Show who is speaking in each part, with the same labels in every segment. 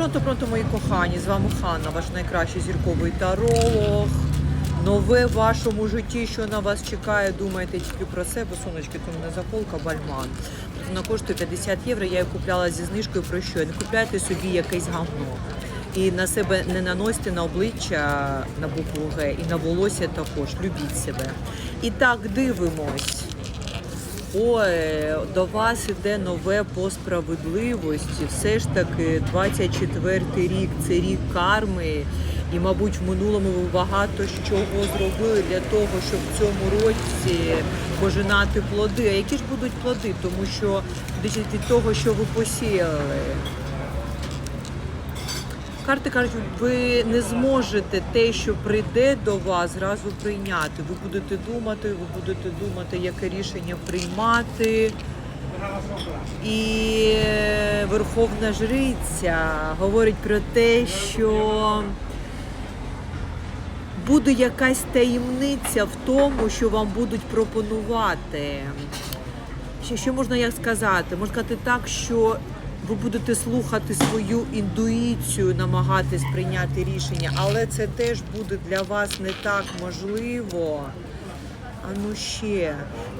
Speaker 1: Пронто, пронто, мої кохані, з вами Ханна, ваш найкращий зірковий таролог. Нове в вашому житті, що на вас чекає, думайте тільки про себе. Сонечки, то мене заколка, бальман. Вона коштує 50 євро, я її купляла зі знижкою про що? Не купляйте собі якесь гавно. І на себе не наносьте на обличчя на букву Г, і на волосся також. Любіть себе. І так дивимось. Ой, до вас іде нове по справедливості. Все ж таки, 24-й рік це рік карми. І, мабуть, в минулому ви багато чого зробили для того, щоб в цьому році пожинати плоди. А які ж будуть плоди? Тому що від того, що ви посіяли. Карти кажуть, ви не зможете те, що прийде до вас, зразу прийняти. Ви будете думати, ви будете думати, яке рішення приймати. І Верховна Жриця говорить про те, що буде якась таємниця в тому, що вам будуть пропонувати. Що можна як сказати? Можна сказати так, що ви будете слухати свою інтуїцію, намагатись прийняти рішення, але це теж буде для вас не так можливо. А ну ще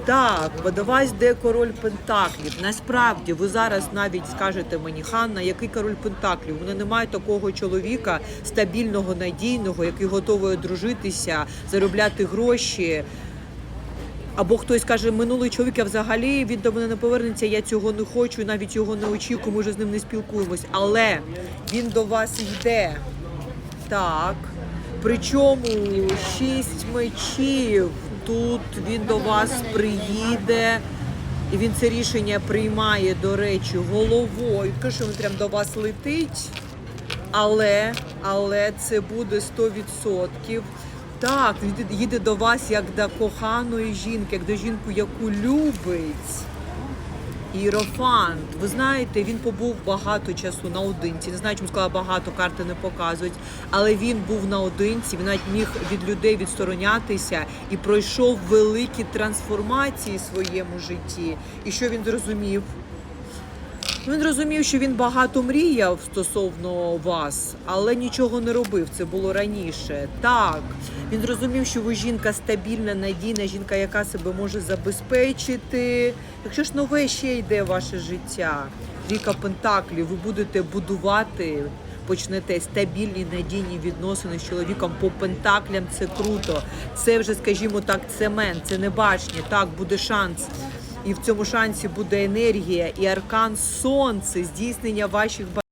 Speaker 1: так, бо до вас йде король Пентаклів. Насправді ви зараз навіть скажете мені, Ханна, який король Пентаклів? Мене немає такого чоловіка стабільного, надійного, який готовий одружитися, заробляти гроші. Або хтось каже, минулий чоловік, я взагалі він до мене не повернеться, я цього не хочу, навіть його не очікую, ми вже з ним не спілкуємось. Але він до вас йде. Так. Причому шість мечів. Тут він до вас приїде, і він це рішення приймає, до речі, головою. Каже, він прям до вас летить. Але, але це буде 100%. Так, він їде- до вас як до коханої жінки, як до жінки, яку любить. Іерофант. Ви знаєте, він побув багато часу наодинці. Не знаю, чому сказала багато, карти не показують. Але він був наодинці, він навіть міг від людей відсторонятися і пройшов великі трансформації в своєму житті. І що він зрозумів? Він розумів, що він багато мріяв стосовно вас, але нічого не робив. Це було раніше. Так, він зрозумів, що ви жінка стабільна, надійна, жінка, яка себе може забезпечити. Якщо ж нове ще йде ваше життя, Ріка Пентаклів, ви будете будувати. Почнете стабільні надійні відносини з чоловіком по пентаклям. Це круто. Це вже, скажімо так, цемент, це не башня. Так, буде шанс. І в цьому шансі буде енергія і аркан сонце, здійснення ваших бажань.